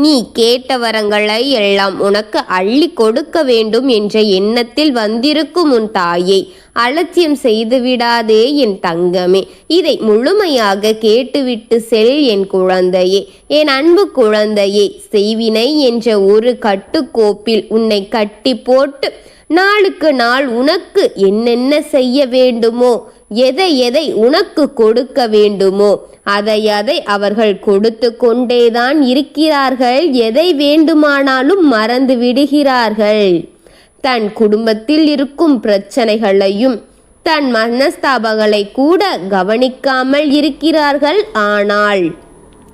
நீ கேட்ட வரங்களை எல்லாம் உனக்கு அள்ளி கொடுக்க வேண்டும் என்ற எண்ணத்தில் வந்திருக்கும் உன் தாயை. அலட்சியம் செய்து விடாதே என் தங்கமே. இதை முழுமையாக கேட்டுவிட்டு செல் என் குழந்தையே. என் அன்பு குழந்தையே செய்வினை என்ற ஒரு கட்டுக்கோப்பில் உன்னை கட்டி போட்டு நாளுக்கு நாள் உனக்கு என்னென்ன செய்ய வேண்டுமோ எதை எதை உனக்கு கொடுக்க வேண்டுமோ அதை அதை அவர்கள் கொடுத்து கொண்டேதான் இருக்கிறார்கள். எதை வேண்டுமானாலும் மறந்து விடுகிறார்கள். தன் குடும்பத்தில் இருக்கும் பிரச்சனைகளையும் தன் மனஸ்தாபங்களை கூட கவனிக்காமல் இருக்கிறார்கள். ஆனால்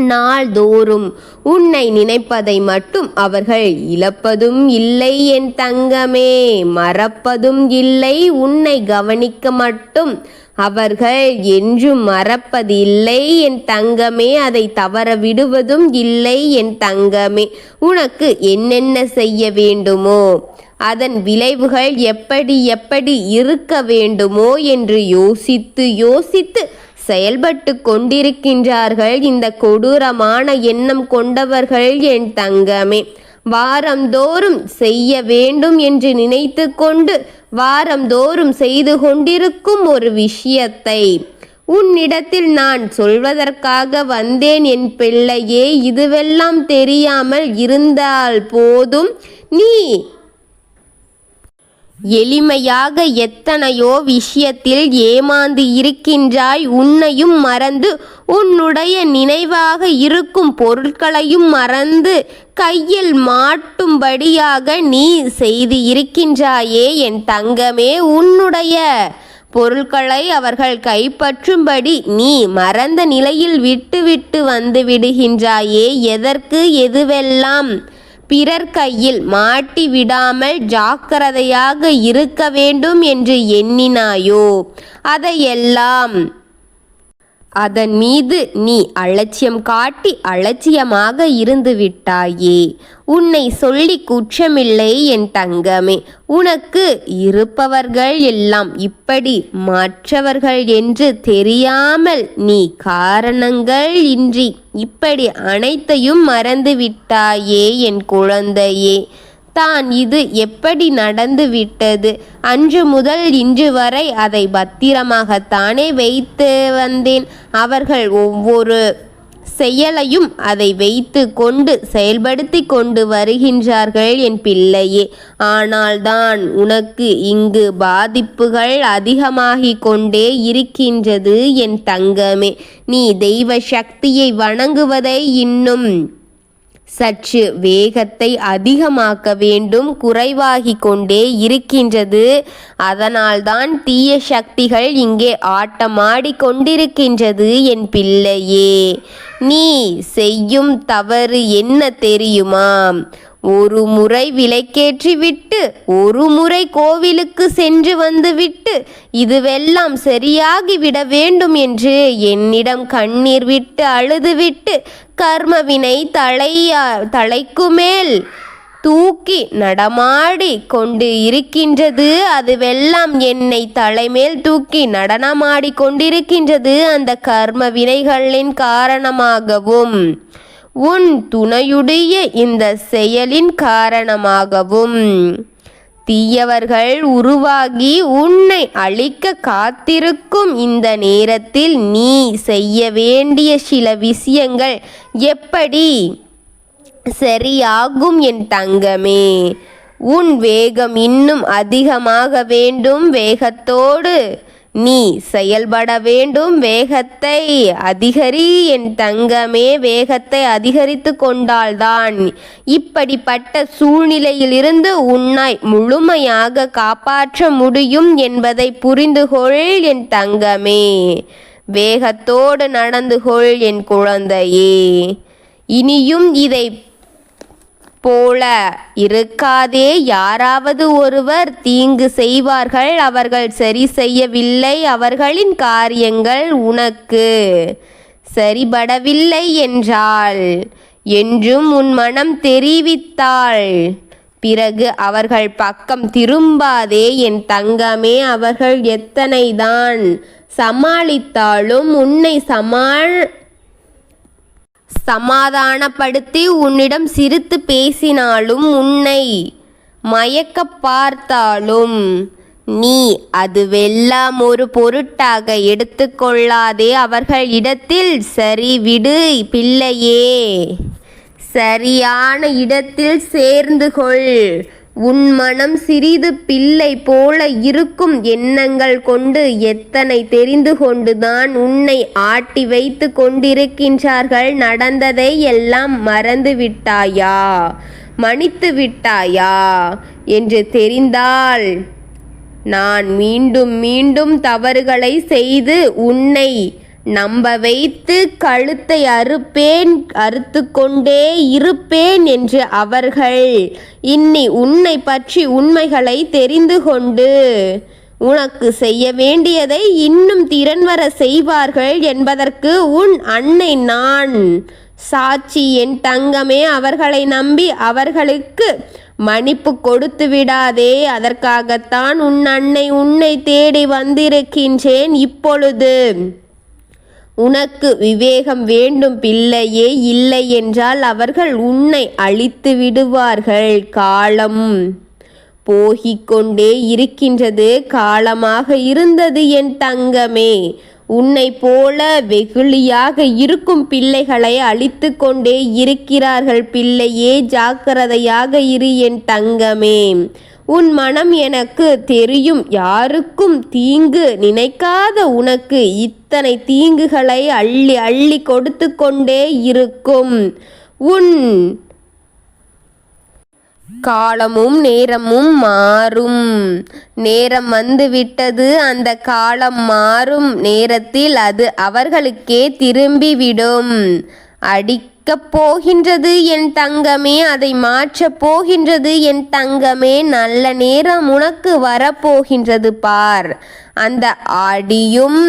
நாள்தோறும் உன்னை நினைப்பதை மட்டும் அவர்கள் இழப்பதும் இல்லை என் தங்கமே மறப்பதும் இல்லை. உன்னை கவனிக்க மட்டும் அவர்கள் என்றும் மறப்பதில்லை. என் தங்கமே அதை தவற விடுவதும் இல்லை. என் தங்கமே உனக்கு என்னென்ன செய்ய வேண்டுமோ அதன் விளைவுகள் எப்படி எப்படி இருக்க வேண்டுமோ என்று யோசித்து யோசித்து செயல்பட்டு கொண்டிருக்கின்றார்கள். இந்த கொடூரமான எண்ணம் கொண்டவர்கள் என் தங்கமே வாரந்தோறும் செய்ய வேண்டும் என்று நினைத்து கொண்டு வாரந்தோறும் செய்து கொண்டிருக்கும் ஒரு விஷயத்தை உன்னிடத்தில் நான் சொல்வதற்காக வந்தேன். என் பிள்ளையே இதுவெல்லாம் தெரியாமல் இருந்தால் போதும். நீ எளிமையாக எத்தனையோ விஷயத்தில் ஏமாந்து இருக்கின்றாய் உன்னையும் மறந்து உன்னுடைய நினைவாக இருக்கும் பொருட்களையும் மறந்து கையில் மாட்டும்படியாக நீ செய்து இருக்கின்றாயே என் தங்கமே உன்னுடைய பொருட்களை அவர்கள் கைப்பற்றும்படி நீ மறந்த நிலையில் விட்டுவிட்டு வந்து விடுகின்றாயே எதற்கு எதுவெல்லாம் பிறர் கையில் மாட்டி விடாமல் ஜாக்கிரதையாக இருக்க வேண்டும் என்று எண்ணினாயோ? அதையெல்லாம் அதன் மீது நீ அலட்சியம் காட்டி அலட்சியமாக இருந்து விட்டாயே. உன்னை சொல்லி குற்றமில்லை என் தங்கமே. உனக்கு இருப்பவர்கள் எல்லாம் இப்படி மற்றவர்கள் என்று தெரியாமல் நீ காரணங்கள் இன்றி இப்படி அனைத்தையும் மறந்து விட்டாயே என் குழந்தையே. தான் இது எப்படி நடந்து விட்டது? அன்று முதல் இன்று வரை அதை பத்திரமாகத்தானே வைத்து வந்தேன். அவர்கள் ஒவ்வொரு செயலையும் அதை வைத்து கொண்டு செயல்படுத்தி கொண்டு வருகின்றார்கள் என் பிள்ளையே. ஆனால்தான் உனக்கு இங்கு பாதிப்புகள் அதிகமாகிக் கொண்டே இருக்கின்றது என் தங்கமே. நீ தெய்வ சக்தியை வணங்குவதை இன்னும் சற்று வேகத்தை அதிகமாக்க வேண்டும். குறைவாகி கொண்டே இருக்கின்றது. அதனால்தான் தீய சக்திகள் இங்கே ஆட்டமாடி கொண்டிருக்கின்றது என் பிள்ளையே. நீ செய்யும் தவறு என்ன தெரியுமா? ஒரு முறை விலைக்கேற்றி விட்டு ஒரு முறை கோவிலுக்கு சென்று வந்துவிட்டு இதுவெல்லாம் சரியாகிவிட வேண்டும் என்று என்னிடம் கண்ணீர் விட்டு அழுதுவிட்டு கர்மவினை தலையா தலைக்கு மேல் தூக்கி நடமாடி கொண்டு இருக்கின்றது. அதுவெல்லாம் என்னை தலைமேல் தூக்கி நடனமாடி கொண்டிருக்கின்றது. அந்த கர்ம வினைகளின் காரணமாகவும் உன் துணையுடைய இந்த செயலின் காரணமாகவும். தீயவர்கள் உருவாகி உன்னை அழிக்க காத்திருக்கும் இந்த நேரத்தில் நீ செய்ய வேண்டிய சில விஷயங்கள் எப்படி? சரியாகும் என் தங்கமே. உன் வேகம் இன்னும் அதிகமாக வேண்டும் வேகத்தோடு. நீ செயல்பட வேண்டும் வேகத்தை அதிகரி என் தங்கமே வேகத்தை அதிகரித்து கொண்டால்தான் இப்படிப்பட்ட சூழ்நிலையிலிருந்து உன்னை முழுமையாக காப்பாற்ற முடியும் என்பதை புரிந்துகொள் என் தங்கமே. வேகத்தோடு நடந்து கொள் என் குழந்தையே. இனியும் இதை போல இருக்காதே. யாராவது ஒருவர் தீங்கு செய்வார்கள் அவர்கள் சரி செய்யவில்லை. அவர்களின் காரியங்கள் உனக்கு சரிபடவில்லை என்றால் என்றும் உன் மனம் தெரிவித்தாள். பிறகு அவர்கள் பக்கம் திரும்பாதே. என் தங்கமே அவர்கள் எத்தனைதான் சமாளித்தாலும் உன்னை சமாள் சமாதானப்படுத்தி உன்னிடம் சிரித்து பேசினாலும் உன்னை மயக்க பார்த்தாலும் நீ அதுவெல்லாம் ஒரு பொருட்டாக எடுத்துக்கொள்ளாதே அவர்கள் இடத்தில் சரி விடு பிள்ளையே. சரியான இடத்தில் சேர்ந்து கொள். உன் மனம் சிறிது பிள்ளை போல இருக்கும் எண்ணங்கள் கொண்டு எத்தனை தெரிந்து கொண்டுதான் உன்னை ஆட்டி வைத்து கொண்டிருக்கின்றார்கள். நடந்ததை எல்லாம் மறந்து விட்டாயா? மன்னித்து விட்டாயா? என்று தெரிந்தால் நான் மீண்டும் மீண்டும் தவறுகளை செய்து உன்னை நம்ப வைத்து கழுத்தை அறுப்பேன் அறுத்து கொண்டே இருப்பேன் என்று அவர்கள் இன்னி உன்னை பற்றி உண்மைகளை தெரிந்து கொண்டு உனக்கு செய்ய வேண்டியதை இன்னும் திறன் வர செய்வார்கள் என்பதற்கு உன் அன்னை நான். சாட்சி என் தங்கமே அவர்களை நம்பி அவர்களுக்கு மன்னிப்பு கொடுத்து விடாதே. அதற்காகத்தான் உன் அன்னை உன்னை தேடி வந்திருக்கின்றேன் இப்பொழுது. உனக்கு விவேகம் வேண்டும் பிள்ளையே இல்லை என்றால் அவர்கள் உன்னை அழித்து விடுவார்கள். காலம் போகிக்கொண்டே இருக்கின்றது. காலமாக இருந்தது என் தங்கமே. உன்னை போல வெகுளியாக இருக்கும் பிள்ளைகளை அழித்து கொண்டே இருக்கிறார்கள். பிள்ளையே ஜாக்கிரதையாக இரு என் தங்கமே. உன் மனம் எனக்கு தெரியும். யாருக்கும் தீங்கு நினைக்காத உனக்கு இத்தனை தீங்குகளை அள்ளி அள்ளி கொடுத்து கொண்டே இருக்கும். உன் காலமும் நேரமும் மாறும். நேரம் வந்துவிட்டது அந்த காலம் மாறும். நேரத்தில் அது அவர்களுக்கே திரும்பிவிடும். அடி அடிக்கப் போகின்றது என் தங்கமே அதை மாற்றப் போகின்றது என் தங்கமே நல்ல நேரம் உனக்கு வரப்போகின்றது பார். அந்த அடியும்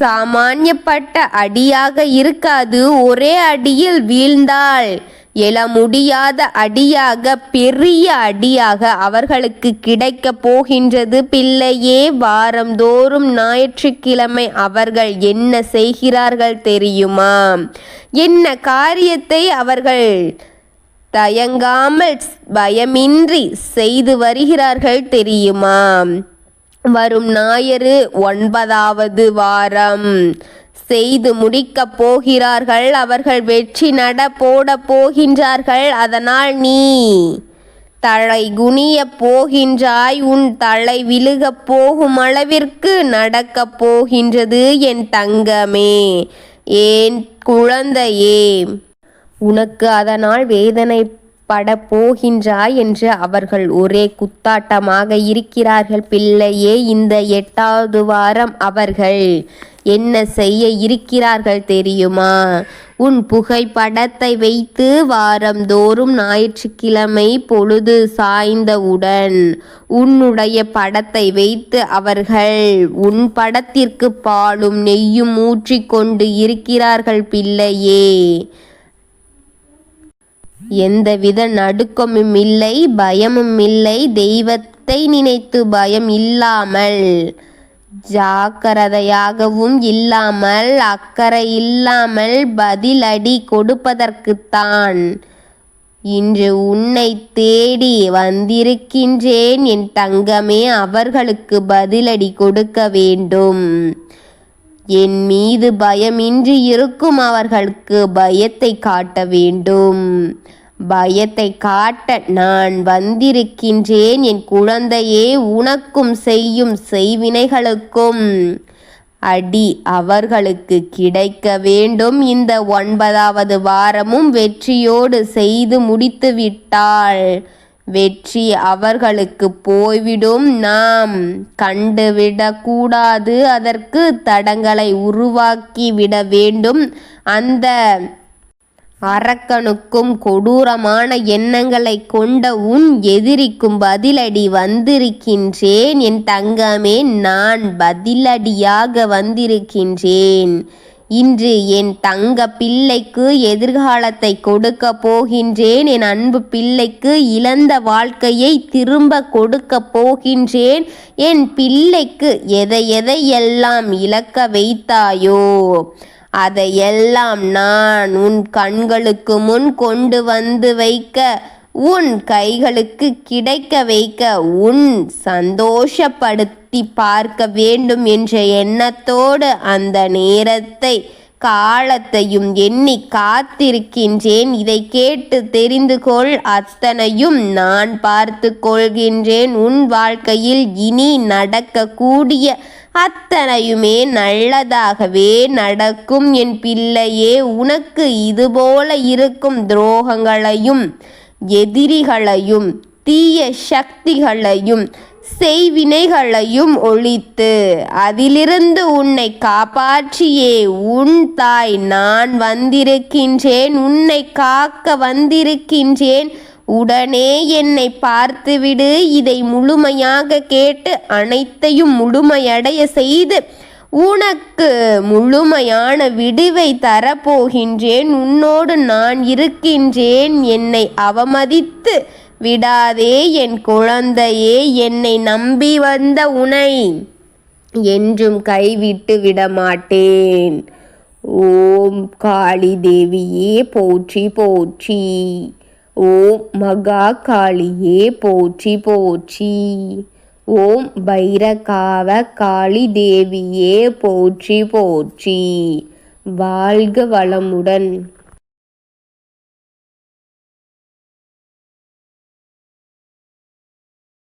சாமானியப்பட்ட அடியாக இருக்காது ஒரே அடியில் வீழ்ந்தாள். எழ முடியாத அடியாக பெரிய அடியாக அவர்களுக்கு கிடைக்க போகின்றது. பிள்ளையே வாரந்தோறும் ஞாயிற்றுக்கிழமை அவர்கள் என்ன செய்கிறார்கள் தெரியுமா? என்ன காரியத்தை அவர்கள் தயங்காமல் பயமின்றி செய்து வருகிறார்கள் தெரியுமா? வரும் ஞாயிறு ஒன்பதாவது வாரம். செய்து முடிக்கப் போகிறார்கள். அவர்கள் வெற்றி நட போட போகின்றார்கள். அதனால் நீ தலை குனிய போகின்றாய். உன் தலை விழுகப் போகும் அளவிற்கு நடக்கப் போகின்றது என் தங்கமே. ஏன் குழந்தையே உனக்கு அதனால் வேதனை பட போகின்றாய் என்று அவர்கள் ஒரே குத்தாட்டமாக இருக்கிறார்கள். பிள்ளையே இந்த எட்டாவது வாரம் அவர்கள் என்ன செய்ய இருக்கிறார்கள் தெரியுமா? உன் புகைப்படத்தை வைத்து வாரந்தோறும் ஞாயிற்றுக்கிழமை பொழுது சாய்ந்தவுடன் உன்னுடைய படத்தை வைத்து அவர்கள் உன் படத்திற்கு பாலும் நெய்யும் ஊற்றிக்கொண்டு இருக்கிறார்கள் பிள்ளையே. எந்தவித நடுக்கமும் இல்லை பயமும் இல்லை. தெய்வத்தை நினைத்து பயம் இல்லாமல் ஜாக்கிரதையாகவும் இல்லாமல் அக்கறை இல்லாமல் பதிலடி கொடுப்பதற்குத்தான் இன்று உன்னை தேடி வந்திருக்கின்றேன். என் தங்கமே அவர்களுக்கு பதிலடி கொடுக்க வேண்டும். என் மீது பயமின்றி இருக்கும் அவர்களுக்கு பயத்தை காட்ட வேண்டும். பயத்தை காட்ட நான் வந்திருக்கின்றேன். என் குழந்தையே உனக்கும் செய்யும் செய்வினைகளுக்கும் அடி அவர்களுக்கு கிடைக்க வேண்டும். இந்த ஒன்பதாவது வாரமும் வெற்றியோடு செய்து முடித்து விட்டாள் வெற்றி அவர்களுக்கு போய்விடும். நாம் கண்டுவிடக்கூடாது. அதற்கு தடங்களை உருவாக்கி விட வேண்டும். அந்த அரக்கனுக்கும் கொடூரமான எண்ணங்களை கொண்ட உன் எதிரிக்கும் பதிலடி வந்திருக்கின்றேன். என் தங்கமே நான் பதிலடியாக வந்திருக்கின்றேன். இன்று என் தங்க பிள்ளைக்கு எதிர்காலத்தை கொடுக்க போகின்றேன். என் அன்பு பிள்ளைக்கு இழந்த வாழ்க்கையை திரும்ப கொடுக்க போகின்றேன். என் பிள்ளைக்கு எதை எதையெல்லாம் இழக்க வைத்தாயோ அதையெல்லாம் நான் உன் கண்களுக்கு முன் கொண்டு வந்து வைக்க உன் கைகளுக்கு கிடைக்க வைக்க உன் சந்தோஷப்படுத்தி பார்க்க வேண்டும் என்ற எண்ணத்தோடு அந்த நேரத்தை காலத்தையும் எண்ணி காத்திருக்கின்றேன். இதை கேட்டு தெரிந்து கொள் அத்தனையும் நான் பார்த்து கொள்கின்றேன். உன் வாழ்க்கையில் இனி நடக்கக்கூடிய அத்தனையுமே நல்லதாகவே நடக்கும். என் பிள்ளையே உனக்கு இதுபோல இருக்கும் துரோகங்களையும் எதிரிகளையும் தீய சக்திகளையும் செய்வினைகளையும் ஒழித்து அதிலிருந்து உன்னை காப்பாற்றியே உன் தாய் நான் வந்திருக்கின்றேன் உன்னை காக்க வந்திருக்கின்றேன். உடனே என்னை பார்த்துவிடு இதை முழுமையாக கேட்டு அனைத்தையும் முழுமையடைய செய்து உனக்கு முழுமையான விடுவை தரப்போகின்றேன். உன்னோடு நான் இருக்கின்றேன். என்னை அவமதித்து விடாதே என் குழந்தையே. என்னை நம்பி வந்த உனை என்றும் கைவிட்டு விடமாட்டேன். ஓம் காளி தேவியே போற்றி போற்றி. ஓம் மகா காளியே போற்றி போற்றி. ஓம் பைரகாவ காளி தேவியே போற்றி போற்றி. வாழ்க வளமுடன்.